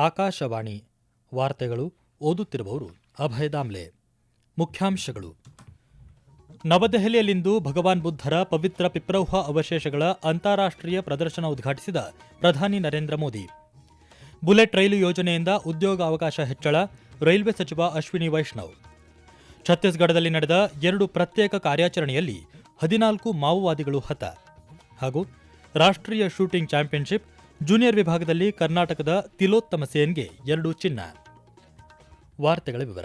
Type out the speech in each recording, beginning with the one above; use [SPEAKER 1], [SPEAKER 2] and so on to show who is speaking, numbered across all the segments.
[SPEAKER 1] ಆಕಾಶವಾಣಿ ವಾರ್ತೆಗಳು ಓದುತ್ತಿರುವವರು ಅಭಯ ದಾಮ್ಲೆ. ಮುಖ್ಯಾಂಶಗಳು. ನವದೆಹಲಿಯಲ್ಲಿಂದು ಭಗವಾನ್ ಬುದ್ಧರ ಪವಿತ್ರ ಪಿಪ್ರೌಹ ಅವಶೇಷಗಳ ಅಂತಾರಾಷ್ಟ್ರೀಯ ಪ್ರದರ್ಶನ ಉದ್ಘಾಟಿಸಿದ ಪ್ರಧಾನಿ ನರೇಂದ್ರ ಮೋದಿ. ಬುಲೆಟ್ ರೈಲು ಯೋಜನೆಯಿಂದ ಉದ್ಯೋಗಾವಕಾಶ ಹೆಚ್ಚಳ, ರೈಲ್ವೆ ಸಚಿವ ಅಶ್ವಿನಿ ವೈಷ್ಣವ್. ಛತ್ತೀಸ್ಗಢದಲ್ಲಿ ನಡೆದ ಎರಡು ಪ್ರತ್ಯೇಕ ಕಾರ್ಯಾಚರಣೆಯಲ್ಲಿ ಹದಿನಾಲ್ಕು ಮಾವೋವಾದಿಗಳು ಹತ. ಹಾಗೂ ರಾಷ್ಟ್ರೀಯ ಶೂಟಿಂಗ್ ಚಾಂಪಿಯನ್ಶಿಪ್ ಜೂನಿಯರ್ ವಿಭಾಗದಲ್ಲಿ ಕರ್ನಾಟಕದ ತಿಲೋತ್ತಮ ಸೇನ್ಗೆ ಎರಡು ಚಿನ್ನ. ವಾರ್ತೆಗಳ ವಿವರ.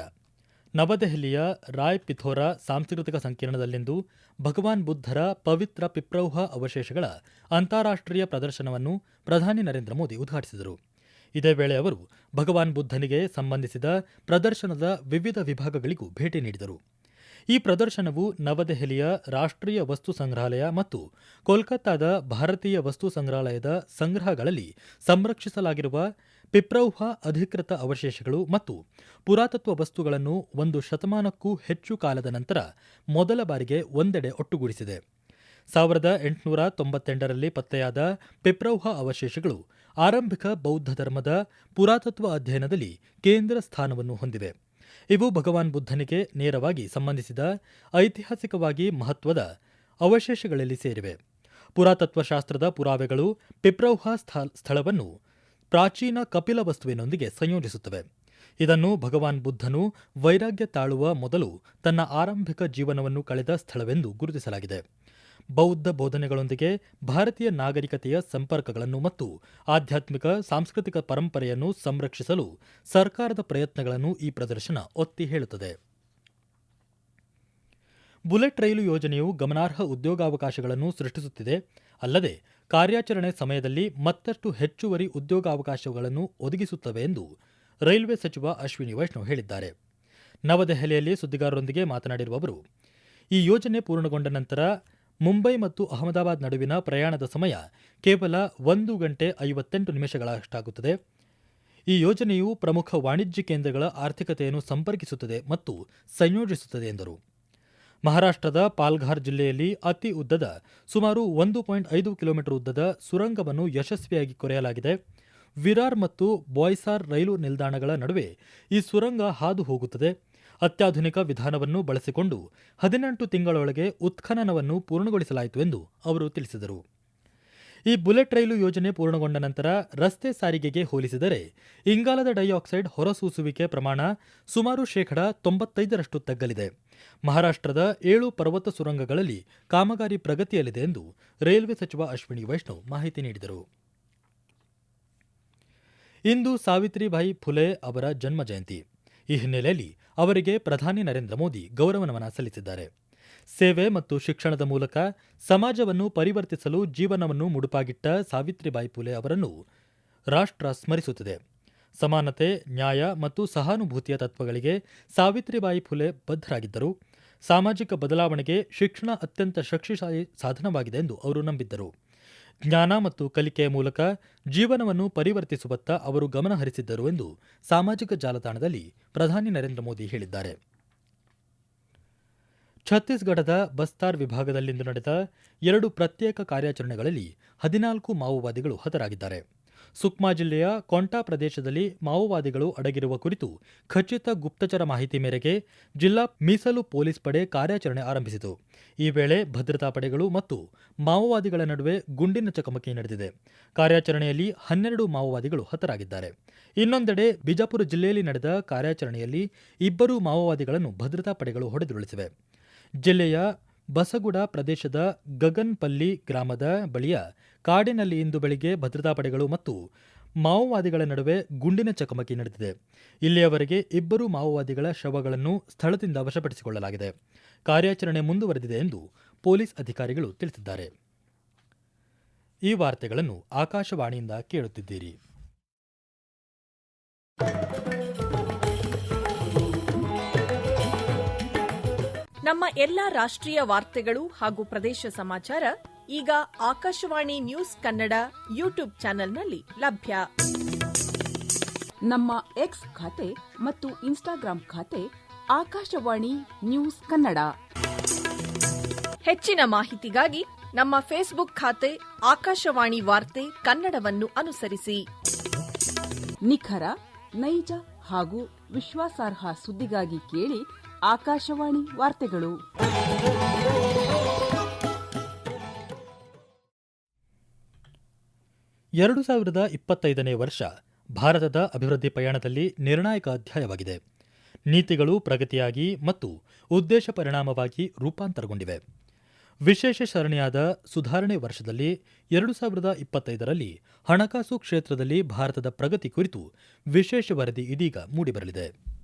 [SPEAKER 1] ನವದೆಹಲಿಯ ರಾಯ್ ಪಿಥೋರಾ ಸಾಂಸ್ಕೃತಿಕ ಸಂಕೀರ್ಣದಲ್ಲಿಂದು ಭಗವಾನ್ ಬುದ್ಧರ ಪವಿತ್ರ ಪಿಪ್ರೌಹ ಅವಶೇಷಗಳ ಅಂತಾರಾಷ್ಟ್ರೀಯ ಪ್ರದರ್ಶನವನ್ನು ಪ್ರಧಾನಿ ನರೇಂದ್ರ ಮೋದಿ ಉದ್ಘಾಟಿಸಿದರು. ಇದೇ ವೇಳೆ ಅವರು ಭಗವಾನ್ ಬುದ್ಧನಿಗೆ ಸಂಬಂಧಿಸಿದ ಪ್ರದರ್ಶನದ ವಿವಿಧ ವಿಭಾಗಗಳಿಗೂ ಭೇಟಿ ನೀಡಿದರು. ಈ ಪ್ರದರ್ಶನವು ನವದೆಹಲಿಯ ರಾಷ್ಟ್ರೀಯ ವಸ್ತು ಸಂಗ್ರಹಾಲಯ ಮತ್ತು ಕೋಲ್ಕತ್ತಾದ ಭಾರತೀಯ ವಸ್ತು ಸಂಗ್ರಹಾಲಯದ ಸಂಗ್ರಹಗಳಲ್ಲಿ ಸಂರಕ್ಷಿಸಲಾಗಿರುವ ಪಿಪ್ರೌಹ ಅಧಿಕೃತ ಅವಶೇಷಗಳು ಮತ್ತು ಪುರಾತತ್ವ ವಸ್ತುಗಳನ್ನು ಒಂದು ಶತಮಾನಕ್ಕೂ ಹೆಚ್ಚು ಕಾಲದ ನಂತರ ಮೊದಲ ಬಾರಿಗೆ ಒಂದೆಡೆ ಒಟ್ಟುಗೂಡಿಸಿದೆ. ಸಾವಿರದ ಎಂಟುನೂರ ತೊಂಬತ್ತೆಂಟರಲ್ಲಿ ಪತ್ತೆಯಾದ ಪಿಪ್ರೌಹ ಅವಶೇಷಗಳು ಆರಂಭಿಕ ಬೌದ್ಧ ಧರ್ಮದ ಪುರಾತತ್ವ ಅಧ್ಯಯನದಲ್ಲಿ ಕೇಂದ್ರ ಸ್ಥಾನವನ್ನು ಹೊಂದಿವೆ. ಇವು ಭಗವಾನ್ ಬುದ್ಧನಿಗೆ ನೇರವಾಗಿ ಸಂಬಂಧಿಸಿದ ಐತಿಹಾಸಿಕವಾಗಿ ಮಹತ್ವದ ಅವಶೇಷಗಳಲ್ಲಿ ಸೇರಿವೆ. ಪುರಾತತ್ವಶಾಸ್ತ್ರದ ಪುರಾವೆಗಳು ಪಿಪ್ರೌಹ ಸ್ಥಳವನ್ನು ಪ್ರಾಚೀನ ಕಪಿಲ ವಸ್ತುವಿನೊಂದಿಗೆ ಸಂಯೋಜಿಸುತ್ತವೆ. ಇದನ್ನು ಭಗವಾನ್ ಬುದ್ಧನು ವೈರಾಗ್ಯ ತಾಳುವ ಮೊದಲು ತನ್ನ ಆರಂಭಿಕ ಜೀವನವನ್ನು ಕಳೆದ ಸ್ಥಳವೆಂದು ಗುರುತಿಸಲಾಗಿದೆ. ಬೌದ್ಧ ಬೋಧನೆಗಳೊಂದಿಗೆ ಭಾರತೀಯ ನಾಗರಿಕತೆಯ ಸಂಪರ್ಕಗಳನ್ನು ಮತ್ತು ಆಧ್ಯಾತ್ಮಿಕ, ಸಾಂಸ್ಕೃತಿಕ ಪರಂಪರೆಯನ್ನು ಸಂರಕ್ಷಿಸಲು ಸರ್ಕಾರದ ಪ್ರಯತ್ನಗಳನ್ನು ಈ ಪ್ರದರ್ಶನ ಒತ್ತಿ ಹೇಳುತ್ತದೆ. ಬುಲೆಟ್ ರೈಲು ಯೋಜನೆಯು ಗಮನಾರ್ಹ ಉದ್ಯೋಗಾವಕಾಶಗಳನ್ನು ಸೃಷ್ಟಿಸುತ್ತಿದೆ. ಅಲ್ಲದೆ, ಕಾರ್ಯಾಚರಣೆ ಸಮಯದಲ್ಲಿ ಮತ್ತಷ್ಟು ಹೆಚ್ಚುವರಿ ಉದ್ಯೋಗಾವಕಾಶಗಳನ್ನು ಒದಗಿಸುತ್ತವೆ ಎಂದು ರೈಲ್ವೆ ಸಚಿವ ಅಶ್ವಿನಿ ವೈಷ್ಣವ್ ಹೇಳಿದ್ದಾರೆ. ನವದೆಹಲಿಯಲ್ಲಿ ಸುದ್ದಿಗಾರರೊಂದಿಗೆ ಮಾತನಾಡಿರುವ ಅವರು, ಈ ಯೋಜನೆ ಪೂರ್ಣಗೊಂಡ ನಂತರ ಮುಂಬೈ ಮತ್ತು ಅಹಮದಾಬಾದ್ ನಡುವಿನ ಪ್ರಯಾಣದ ಸಮಯ ಕೇವಲ ಒಂದು ಗಂಟೆ ಐವತ್ತೆಂಟು ನಿಮಿಷಗಳಷ್ಟಾಗುತ್ತದೆ. ಈ ಯೋಜನೆಯು ಪ್ರಮುಖ ವಾಣಿಜ್ಯ ಕೇಂದ್ರಗಳ ಆರ್ಥಿಕತೆಯನ್ನು ಸಂಪರ್ಕಿಸುತ್ತದೆ ಮತ್ತು ಸಂಯೋಜಿಸುತ್ತದೆ ಎಂದರು. ಮಹಾರಾಷ್ಟ್ರದ ಪಾಲ್ಘಾರ್ ಜಿಲ್ಲೆಯಲ್ಲಿ ಅತಿ ಉದ್ದದ ಸುಮಾರು ಒಂದು ಪಾಯಿಂಟ್ ಐದು ಕಿಲೋಮೀಟರ್ ಉದ್ದದ ಸುರಂಗವನ್ನು ಯಶಸ್ವಿಯಾಗಿ ಕೊರೆಯಲಾಗಿದೆ. ವಿರಾರ್ ಮತ್ತು ಬಾಯ್ಸಾರ್ ರೈಲು ನಿಲ್ದಾಣಗಳ ನಡುವೆ ಈ ಸುರಂಗ ಹಾದು ಹೋಗುತ್ತದೆ. ಅತ್ಯಾಧುನಿಕ ವಿಧಾನವನ್ನು ಬಳಸಿಕೊಂಡು ಹದಿನೆಂಟು ತಿಂಗಳೊಳಗೆ ಉತ್ಖನನವನ್ನು ಪೂರ್ಣಗೊಳಿಸಲಾಯಿತು ಎಂದು ಅವರು ತಿಳಿಸಿದರು. ಈ ಬುಲೆಟ್ ರೈಲು ಯೋಜನೆ ಪೂರ್ಣಗೊಂಡ ನಂತರ ರಸ್ತೆ ಸಾರಿಗೆಗೆ ಹೋಲಿಸಿದರೆ ಇಂಗಾಲದ ಡೈಆಕ್ಸೈಡ್ ಹೊರಸೂಸುವಿಕೆ ಪ್ರಮಾಣ ಸುಮಾರು ಶೇಕಡ ತೊಂಬತ್ತೈದರಷ್ಟು ತಗ್ಗಲಿದೆ. ಮಹಾರಾಷ್ಟ್ರದ ಏಳು ಪರ್ವತ ಸುರಂಗಗಳಲ್ಲಿ ಕಾಮಗಾರಿ ಪ್ರಗತಿಯಲ್ಲಿದೆ ಎಂದು ರೈಲ್ವೆ ಸಚಿವ ಅಶ್ವಿನಿ ವೈಷ್ಣವ್ ಮಾಹಿತಿ ನೀಡಿದರು. ಇಂದು ಸಾವಿತ್ರಿಬಾಯಿ ಫುಲೆ ಅವರ ಜನ್ಮ ಜಯಂತಿ. ಈ ಹಿನ್ನೆಲೆಯಲ್ಲಿ ಅವರಿಗೆ ಪ್ರಧಾನಿ ನರೇಂದ್ರ ಮೋದಿ ಗೌರವ ನಮನ ಸಲ್ಲಿಸಿದ್ದಾರೆ. ಸೇವೆ ಮತ್ತು ಶಿಕ್ಷಣದ ಮೂಲಕ ಸಮಾಜವನ್ನು ಪರಿವರ್ತಿಸಲು ಜೀವನವನ್ನು ಮುಡುಪಾಗಿಟ್ಟ ಸಾವಿತ್ರಿಬಾಯಿ ಫುಲೆ ಅವರನ್ನು ರಾಷ್ಟ್ರ ಸ್ಮರಿಸುತ್ತಿದೆ. ಸಮಾನತೆ, ನ್ಯಾಯ ಮತ್ತು ಸಹಾನುಭೂತಿಯ ತತ್ವಗಳಿಗೆ ಸಾವಿತ್ರಿಬಾಯಿ ಫುಲೆ ಬದ್ಧರಾಗಿದ್ದರು. ಸಾಮಾಜಿಕ ಬದಲಾವಣೆಗೆ ಶಿಕ್ಷಣ ಅತ್ಯಂತ ಶಕ್ತಿಶಾಲಿ ಸಾಧನವಾಗಿದೆ ಎಂದು ಅವರು ನಂಬಿದ್ದರು. ಜ್ಞಾನ ಮತ್ತು ಕಲಿಕೆಯ ಮೂಲಕ ಜೀವನವನ್ನು ಪರಿವರ್ತಿಸುವತ್ತ ಅವರು ಗಮನ ಹರಿಸಿದ್ದರು ಎಂದು ಸಾಮಾಜಿಕ ಜಾಲತಾಣದಲ್ಲಿ ಪ್ರಧಾನಿ ನರೇಂದ್ರ ಮೋದಿ ಹೇಳಿದ್ದಾರೆ. ಛತ್ತೀಸ್ಗಢದ ಬಸ್ತಾರ್ ವಿಭಾಗದಲ್ಲಿಂದು ನಡೆದ ಎರಡು ಪ್ರತ್ಯೇಕ ಕಾರ್ಯಾಚರಣೆಗಳಲ್ಲಿ ಹದಿನಾಲ್ಕು ಮಾವೋವಾದಿಗಳು ಹತರಾಗಿದ್ದಾರೆ. ಸುಕ್ಮಾ ಜಿಲ್ಲೆಯ ಕೊಂಟಾ ಪ್ರದೇಶದಲ್ಲಿ ಮಾವೋವಾದಿಗಳು ಅಡಗಿರುವ ಕುರಿತು ಖಚಿತ ಗುಪ್ತಚರ ಮಾಹಿತಿ ಮೇರೆಗೆ ಜಿಲ್ಲಾ ಮೀಸಲು ಪೊಲೀಸ್ ಪಡೆ ಕಾರ್ಯಾಚರಣೆ ಆರಂಭಿಸಿತು. ಈ ವೇಳೆ ಭದ್ರತಾ ಪಡೆಗಳು ಮತ್ತು ಮಾವೋವಾದಿಗಳ ನಡುವೆ ಗುಂಡಿನ ಚಕಮಕಿ ನಡೆದಿದೆ. ಕಾರ್ಯಾಚರಣೆಯಲ್ಲಿ ಹನ್ನೆರಡು ಮಾವೋವಾದಿಗಳು ಹತರಾಗಿದ್ದಾರೆ. ಇನ್ನೊಂದೆಡೆ ಬಿಜಾಪುರ ಜಿಲ್ಲೆಯಲ್ಲಿ ನಡೆದ ಕಾರ್ಯಾಚರಣೆಯಲ್ಲಿ ಇಬ್ಬರು ಮಾವೋವಾದಿಗಳನ್ನು ಭದ್ರತಾ ಪಡೆಗಳು ಹೊಡೆದುರುಳಿಸಿವೆ. ಜಿಲ್ಲೆಯ ಬಸಗುಡ ಪ್ರದೇಶದ ಗಗನ್ಪಲ್ಲಿ ಗ್ರಾಮದ ಬಳಿಯ ಕಾಡಿನಲ್ಲಿ ಇಂದು ಬೆಳಿಗ್ಗೆ ಭದ್ರತಾ ಪಡೆಗಳು ಮತ್ತು ಮಾವೋವಾದಿಗಳ ನಡುವೆ ಗುಂಡಿನ ಚಕಮಕಿ ನಡೆದಿದೆ. ಇಲ್ಲಿಯವರೆಗೆ ಇಬ್ಬರು ಮಾವೋವಾದಿಗಳ ಶವಗಳನ್ನು ಸ್ಥಳದಿಂದ ವಶಪಡಿಸಿಕೊಳ್ಳಲಾಗಿದೆ. ಕಾರ್ಯಾಚರಣೆ ಮುಂದುವರೆದಿದೆ ಎಂದು ಪೊಲೀಸ್ ಅಧಿಕಾರಿಗಳು ತಿಳಿಸಿದ್ದಾರೆ. ಈ ವಾರ್ತೆಗಳನ್ನು ಆಕಾಶವಾಣಿಯಿಂದ ಕೇಳುತ್ತಿದ್ದೀರಿ.
[SPEAKER 2] ನಮ್ಮ ಎಲ್ಲ ರಾಷ್ಟ್ರೀಯ ವಾರ್ತೆಗಳು ಹಾಗೂ ಪ್ರದೇಶ ಸಮಾಚಾರ ಈಗ ಆಕಾಶವಾಣಿ ನ್ಯೂಸ್ ಕನ್ನಡ ಯೂಟ್ಯೂಬ್ ಚಾನೆಲ್ನಲ್ಲಿ ಲಭ್ಯ.
[SPEAKER 3] ನಮ್ಮ ಎಕ್ಸ್ ಖಾತೆ ಮತ್ತು ಇನ್ಸ್ಟಾಗ್ರಾಂ ಖಾತೆ ಆಕಾಶವಾಣಿ ನ್ಯೂಸ್ ಕನ್ನಡ.
[SPEAKER 2] ಹೆಚ್ಚಿನ ಮಾಹಿತಿಗಾಗಿ ನಮ್ಮ ಫೇಸ್ಬುಕ್ ಖಾತೆ ಆಕಾಶವಾಣಿ ವಾರ್ತೆ ಕನ್ನಡವನ್ನು ಅನುಸರಿಸಿ.
[SPEAKER 3] ನಿಖರ ನೈಜ ಹಾಗೂ ವಿಶ್ವಾಸಾರ್ಹ ಸುದ್ದಿಗಾಗಿ ಕೇಳಿ ಆಕಾಶವಾಣಿ ವಾರ್ತೆಗಳು.
[SPEAKER 1] ಎರಡು ಸಾವಿರದ ಇಪ್ಪತ್ತೈದನೇ ವರ್ಷ ಭಾರತದ ಅಭಿವೃದ್ಧಿ ಪಯಣದಲ್ಲಿ ನಿರ್ಣಾಯಕ ಅಧ್ಯಾಯವಾಗಿದೆ. ನೀತಿಗಳು ಪ್ರಗತಿಯಾಗಿ ಮತ್ತು ಉದ್ದೇಶ ಪರಿಣಾಮವಾಗಿ ರೂಪಾಂತರಗೊಂಡಿವೆ. ವಿಶೇಷ ಸರಣಿಯಾದ ಸುಧಾರಣೆ ವರ್ಷದಲ್ಲಿ ಎರಡು ಸಾವಿರದ ಇಪ್ಪತ್ತೈದರಲ್ಲಿ ಹಣಕಾಸು ಕ್ಷೇತ್ರದಲ್ಲಿ ಭಾರತದ ಪ್ರಗತಿ ಕುರಿತು ವಿಶೇಷ ವರದಿ ಇದೀಗ ಮೂಡಿಬರಲಿದೆ.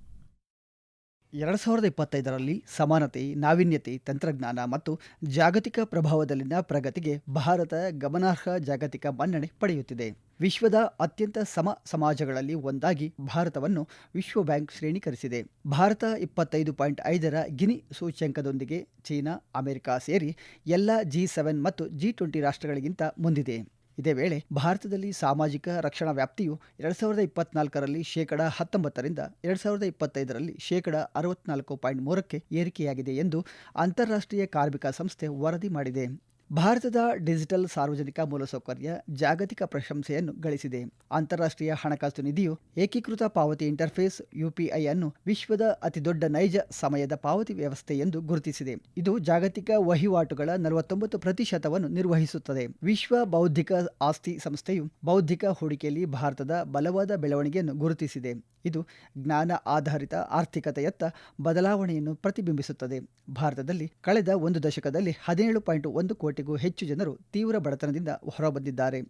[SPEAKER 4] ಎರಡು ಸಾವಿರದ ಇಪ್ಪತ್ತೈದರಲ್ಲಿ ಸಮಾನತೆ, ನಾವೀನ್ಯತೆ, ತಂತ್ರಜ್ಞಾನ ಮತ್ತು ಜಾಗತಿಕ ಪ್ರಭಾವದಲ್ಲಿನ ಪ್ರಗತಿಗೆ ಭಾರತ ಗಮನಾರ್ಹ ಜಾಗತಿಕ ಮನ್ನಣೆ ಪಡೆಯುತ್ತಿದೆ. ವಿಶ್ವದ ಅತ್ಯಂತ ಸಮ ಸಮಾಜಗಳಲ್ಲಿ ಒಂದಾಗಿ ಭಾರತವನ್ನು ವಿಶ್ವ ಬ್ಯಾಂಕ್ ಶ್ರೇಣೀಕರಿಸಿದೆ. ಭಾರತ ಇಪ್ಪತ್ತೈದು ಪಾಯಿಂಟ್ ಐದರ ಗಿನಿ ಸೂಚ್ಯಂಕದೊಂದಿಗೆ ಚೀನಾ, ಅಮೆರಿಕ ಸೇರಿ ಎಲ್ಲ ಜಿ ಸೆವೆನ್ ಮತ್ತು ಜಿ ಟ್ವೆಂಟಿ ರಾಷ್ಟ್ರಗಳಿಗಿಂತ ಮುಂದಿದೆ. ಇದೇ ವೇಳೆ ಭಾರತದಲ್ಲಿ ಸಾಮಾಜಿಕ ರಕ್ಷಣಾ ವ್ಯಾಪ್ತಿಯು ಎರಡ್ ಸಾವಿರದ ಇಪ್ಪತ್ನಾಲ್ಕರಲ್ಲಿ ಶೇಕಡ ಹತ್ತೊಂಬತ್ತರಿಂದ ಎರಡ್ ಸಾವಿರದ ಇಪ್ಪತ್ತೈದರಲ್ಲಿ ಶೇಕಡ ಅರವತ್ನಾಲ್ಕು ಪಾಯಿಂಟ್ ಮೂರಕ್ಕೆ ಏರಿಕೆಯಾಗಿದೆ ಎಂದು ಅಂತಾರಾಷ್ಟ್ರೀಯ ಕಾರ್ಮಿಕ ಸಂಸ್ಥೆ ವರದಿ ಮಾಡಿದೆ. ಭಾರತದ ಡಿಜಿಟಲ್ ಸಾರ್ವಜನಿಕ ಮೂಲಸೌಕರ್ಯ ಜಾಗತಿಕ ಪ್ರಶಂಸೆಯನ್ನು ಗಳಿಸಿದೆ. ಅಂತಾರಾಷ್ಟ್ರೀಯ ಹಣಕಾಸು ನಿಧಿಯು ಏಕೀಕೃತ ಪಾವತಿ ಇಂಟರ್ಫೇಸ್ ಯುಪಿಐ ಅನ್ನು ವಿಶ್ವದ ಅತಿದೊಡ್ಡ ನೈಜ ಸಮಯದ ಪಾವತಿ ವ್ಯವಸ್ಥೆ ಎಂದು ಗುರುತಿಸಿದೆ. ಇದು ಜಾಗತಿಕ ವಹಿವಾಟುಗಳ ನಲವತ್ತೊಂಬತ್ತು ಪ್ರತಿಶತವನ್ನು ನಿರ್ವಹಿಸುತ್ತದೆ. ವಿಶ್ವ ಬೌದ್ಧಿಕ ಆಸ್ತಿ ಸಂಸ್ಥೆಯು ಬೌದ್ಧಿಕ ಹೂಡಿಕೆಯಲ್ಲಿ ಭಾರತದ ಬಲವಾದ ಬೆಳವಣಿಗೆಯನ್ನು ಗುರುತಿಸಿದೆ. ಇದು ಜ್ಞಾನ ಆಧಾರಿತ ಆರ್ಥಿಕತೆಯತ್ತ ಬದಲಾವಣೆಯನ್ನು ಪ್ರತಿಬಿಂಬಿಸುತ್ತದೆ. ಭಾರತದಲ್ಲಿ ಕಳೆದ ಒಂದು ದಶಕದಲ್ಲಿ ಹದಿನೇಳು ಪಾಯಿಂಟ್ ಒಂದು ಕೋಟಿಗೂ ಹೆಚ್ಚು ಜನರು ತೀವ್ರ ಬಡತನದಿಂದ ಹೊರಬಂದಿದ್ದಾರೆ.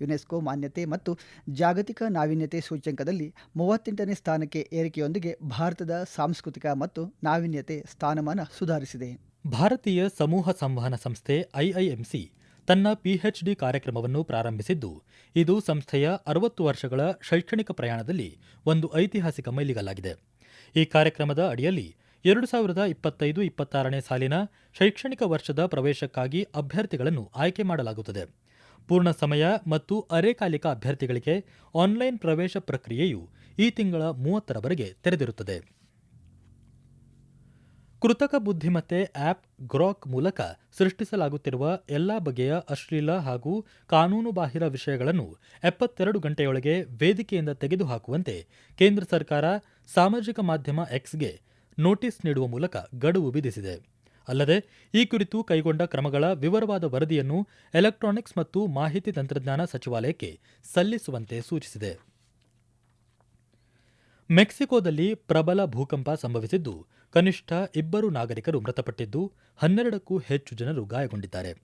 [SPEAKER 4] ಯುನೆಸ್ಕೋ ಮಾನ್ಯತೆ ಮತ್ತು ಜಾಗತಿಕ ನಾವೀನ್ಯತೆ ಸೂಚ್ಯಂಕದಲ್ಲಿ ಮೂವತ್ತೆಂಟನೇ ಸ್ಥಾನಕ್ಕೆ ಏರಿಕೆಯೊಂದಿಗೆ ಭಾರತದ ಸಾಂಸ್ಕೃತಿಕ ಮತ್ತು ನಾವೀನ್ಯತೆ ಸ್ಥಾನಮಾನ ಸುಧಾರಿಸಿದೆ.
[SPEAKER 1] ಭಾರತೀಯ ಸಮೂಹ ಸಂವಹನ ಸಂಸ್ಥೆ ಐಐಎಂಸಿ ತನ್ನ ಪಿಎಚ್ಡಿ ಕಾರ್ಯಕ್ರಮವನ್ನು ಪ್ರಾರಂಭಿಸಿದ್ದು, ಇದು ಸಂಸ್ಥೆಯ ಅರವತ್ತು ವರ್ಷಗಳ ಶೈಕ್ಷಣಿಕ ಪ್ರಯಾಣದಲ್ಲಿ ಒಂದು ಐತಿಹಾಸಿಕ ಮೈಲಿಗಲ್ಲಾಗಿದೆ. ಈ ಕಾರ್ಯಕ್ರಮದ ಅಡಿಯಲ್ಲಿ ಎರಡು ಸಾವಿರದ ಇಪ್ಪತ್ತೈದು ಇಪ್ಪತ್ತಾರನೇ ಸಾಲಿನ ಶೈಕ್ಷಣಿಕ ವರ್ಷದ ಪ್ರವೇಶಕ್ಕಾಗಿ ಅಭ್ಯರ್ಥಿಗಳನ್ನು ಆಯ್ಕೆ ಮಾಡಲಾಗುತ್ತದೆ. ಪೂರ್ಣ ಸಮಯ ಮತ್ತು ಅರೆಕಾಲಿಕ ಅಭ್ಯರ್ಥಿಗಳಿಗೆ ಆನ್ಲೈನ್ ಪ್ರವೇಶ ಪ್ರಕ್ರಿಯೆಯು ಈ ತಿಂಗಳ ಮೂವತ್ತರವರೆಗೆ ತೆರೆದಿರುತ್ತದೆ. ಕೃತಕ ಬುದ್ಧಿಮತ್ತೆ ಆಪ್ ಗ್ರಾಕ್ ಮೂಲಕ ಸೃಷ್ಟಿಸಲಾಗುತ್ತಿರುವ ಎಲ್ಲಾ ಬಗೆಯ ಅಶ್ಲೀಲ ಹಾಗೂ ಕಾನೂನುಬಾಹಿರ ವಿಷಯಗಳನ್ನು ಎಪ್ಪತ್ತೆರಡು ಗಂಟೆಯೊಳಗೆ ವೇದಿಕೆಯಿಂದ ತೆಗೆದುಹಾಕುವಂತೆ ಕೇಂದ್ರ ಸರ್ಕಾರ ಸಾಮಾಜಿಕ ಮಾಧ್ಯಮ ಎಕ್ಸ್ಗೆ ನೋಟಿಸ್ ನೀಡುವ ಮೂಲಕ ಗಡುವು ವಿಧಿಸಿದೆ. ಅಲ್ಲದೆ, ಈ ಕುರಿತು ಕೈಗೊಂಡ ಕ್ರಮಗಳ ವಿವರವಾದ ವರದಿಯನ್ನು ಎಲೆಕ್ಟ್ರಾನಿಕ್ಸ್ ಮತ್ತು ಮಾಹಿತಿ ತಂತ್ರಜ್ಞಾನ ಸಚಿವಾಲಯಕ್ಕೆ ಸಲ್ಲಿಸುವಂತೆ ಸೂಚಿಸಿದೆ. ಮೆಕ್ಸಿಕೋದಲ್ಲಿ ಪ್ರಬಲ ಭೂಕಂಪ ಸಂಭವಿಸಿದ್ದು, ಕನಿಷ್ಠ ಇಬ್ಬರು ನಾಗರಿಕರು ಮೃತಪಟ್ಟಿದ್ದು, ಹನ್ನೆರಡಕ್ಕೂ ಹೆಚ್ಚು ಜನರು ಗಾಯಗೊಂಡಿದ್ದಾರೆ.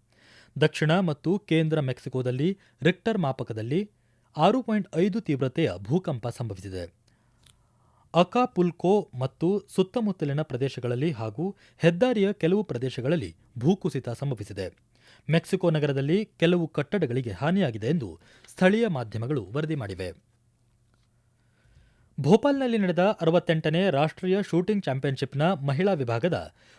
[SPEAKER 1] ದಕ್ಷಿಣ ಮತ್ತು ಕೇಂದ್ರ ಮೆಕ್ಸಿಕೋದಲ್ಲಿ ರಿಕ್ಟರ್ ಮಾಪಕದಲ್ಲಿ ಆರು ಪಾಯಿಂಟ್ ಐದು ತೀವ್ರತೆಯ ಭೂಕಂಪ ಸಂಭವಿಸಿದೆ. ಅಕಾಪುಲ್ಕೋ ಮತ್ತು ಸುತ್ತಮುತ್ತಲಿನ ಪ್ರದೇಶಗಳಲ್ಲಿ ಹಾಗೂ ಹೆದ್ದಾರಿಯ ಕೆಲವು ಪ್ರದೇಶಗಳಲ್ಲಿ ಭೂಕುಸಿತ ಸಂಭವಿಸಿದೆ. ಮೆಕ್ಸಿಕೋ ನಗರದಲ್ಲಿ ಕೆಲವು ಕಟ್ಟಡಗಳಿಗೆ ಹಾನಿಯಾಗಿದೆ ಎಂದು ಸ್ಥಳೀಯ ಮಾಧ್ಯಮಗಳು ವರದಿ ಮಾಡಿವೆ. ಭೋಪಾಲ್ನಲ್ಲಿ ನಡೆದ ಅರವತ್ತೆಂಟನೇ ರಾಷ್ಟ್ರೀಯ ಶೂಟಿಂಗ್ ಚಾಂಪಿಯನ್ಶಿಪ್ನ ಮಹಿಳಾ ವಿಭಾಗದ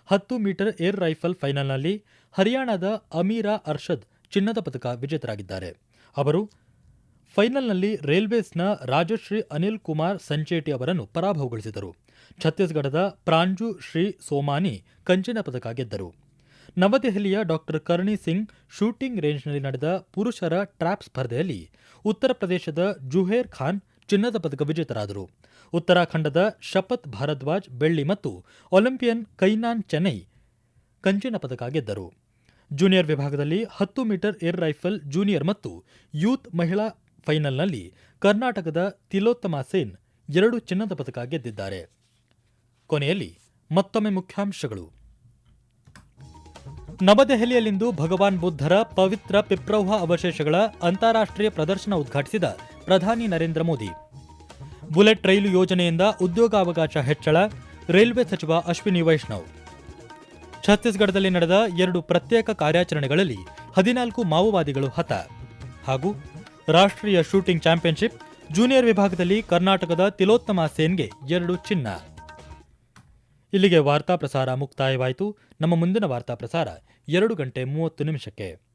[SPEAKER 1] ಹತ್ತು ಮೀಟರ್ ಏರ್ ರೈಫಲ್ ಫೈನಲ್ನಲ್ಲಿ ಹರಿಯಾಣದ ಅಮೀರಾ ಅರ್ಷದ್ ಚಿನ್ನದ ಪದಕ ವಿಜೇತರಾಗಿದ್ದಾರೆ. ಅವರು ಫೈನಲ್ನಲ್ಲಿ ರೈಲ್ವೇಸ್ನ ರಾಜಶ್ರೀ ಅನಿಲ್ ಕುಮಾರ್ ಸಂಚೇಟಿ ಅವರನ್ನು ಪರಾಭವಗೊಳಿಸಿದರು. ಛತ್ತೀಸ್ಗಢದ ಪ್ರಾಂಜು ಶ್ರೀ ಸೋಮಾನಿ ಕಂಚಿನ ಪದಕ ಗೆದ್ದರು. ನವದೆಹಲಿಯ ಡಾಕ್ಟರ್ ಕರ್ಣಿ ಸಿಂಗ್ ಶೂಟಿಂಗ್ ರೇಂಜ್ನಲ್ಲಿ ನಡೆದ ಪುರುಷರ ಟ್ರ್ಯಾಪ್ ಸ್ಪರ್ಧೆಯಲ್ಲಿ ಉತ್ತರ ಪ್ರದೇಶದ ಜುಹೇರ್ ಖಾನ್ ಚಿನ್ನದ ಪದಕ ವಿಜೇತರಾದರು. ಉತ್ತರಾಖಂಡದ ಶಪತ್ ಭಾರದ್ವಾಜ್, ಬೆಳ್ಳಿ ಮತ್ತು ಒಲಿಂಪಿಯನ್ ಕೈನಾನ್ ಚೆನ್ನೈ ಕಂಚಿನ ಪದಕ ಗೆದ್ದರು. ಜೂನಿಯರ್ ವಿಭಾಗದಲ್ಲಿ ಹತ್ತು ಮೀಟರ್ ಏರ್ ರೈಫಲ್ ಜೂನಿಯರ್ ಮತ್ತು ಯೂತ್ ಮಹಿಳಾ ಫೈನಲ್ನಲ್ಲಿ ಕರ್ನಾಟಕದ ತಿಲೋತ್ತಮ ಸೇನ್ ಎರಡು ಚಿನ್ನದ ಪದಕ ಗೆದ್ದಿದ್ದಾರೆ. ಕೊನೆಯಲ್ಲಿ ಮತ್ತೊಮ್ಮೆ ಮುಖ್ಯಾಂಶಗಳು. ನವದೆಹಲಿಯಲ್ಲಿಂದು ಭಗವಾನ್ ಬುದ್ಧರ ಪವಿತ್ರ ಪಿಪ್ರೌಹ ಅವಶೇಷಗಳ ಅಂತಾರಾಷ್ಟ್ರೀಯ ಪ್ರದರ್ಶನ ಉದ್ಘಾಟಿಸಿದ ಪ್ರಧಾನಿ ನರೇಂದ್ರ ಮೋದಿ. ಬುಲೆಟ್ ರೈಲು ಯೋಜನೆಯಿಂದ ಉದ್ಯೋಗಾವಕಾಶ ಹೆಚ್ಚಳ, ರೈಲ್ವೆ ಸಚಿವ ಅಶ್ವಿನಿ ವೈಷ್ಣವ್. ಛತ್ತೀಸ್ಗಢದಲ್ಲಿ ನಡೆದ ಎರಡು ಪ್ರತ್ಯೇಕ ಕಾರ್ಯಾಚರಣೆಗಳಲ್ಲಿ ಹದಿನಾಲ್ಕು ಮಾವೋವಾದಿಗಳು ಹತ. ಹಾಗೂ ರಾಷ್ಟ್ರೀಯ ಶೂಟಿಂಗ್ ಚಾಂಪಿಯನ್ಶಿಪ್ ಜೂನಿಯರ್ ವಿಭಾಗದಲ್ಲಿ ಕರ್ನಾಟಕದ ತಿಲೋತ್ತಮ ಸೇನ್ಗೆ ಎರಡು ಚಿನ್ನ. ಇಲ್ಲಿಗೆ ವಾರ್ತಾ ಪ್ರಸಾರ ಮುಕ್ತಾಯವಾಯಿತು. ನಮ್ಮ ಮುಂದಿನ ವಾರ್ತಾ ಪ್ರಸಾರ ಎರಡು ಗಂಟೆ ಮೂವತ್ತು ನಿಮಿಷಕ್ಕೆ.